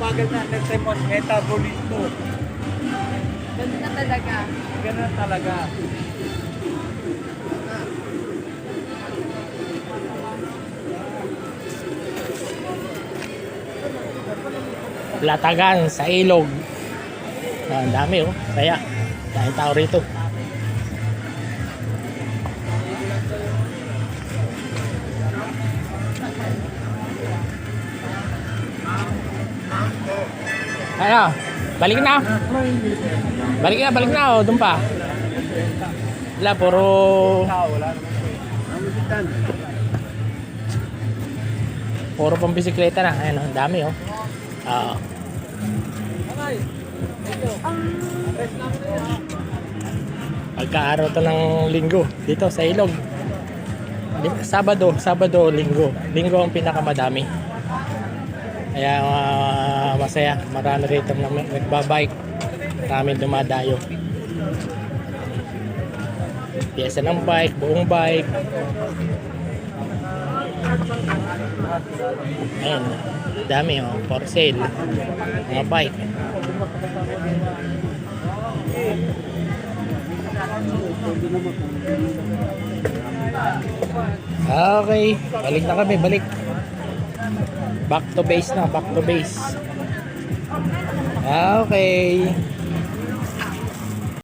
mabagal na ang Simon, metabolismo. Ganun na talaga. Ganun talaga. Latagan sa ilog. Ah, ang dami oh. Kaya, dahil tao rito. Ano? Balik na. Balik na, balik na. Oh, doon pa. Wala, puro... Puro pang bisikleta na. Ayan, oh, ang dami oh. Oo. Pagka-araw to ng linggo dito sa ilog. Sabado, Sabado, linggo. Linggo ang pinakamadami. Kaya ah, masaya. Marami rito na nagbabike. Marami dumadayo. Piyesa ng bike, buong bike. Ayan, dami oh, for sale. Mga bike. Okay, balik na kami, balik. Back to base na, back to base. Okay.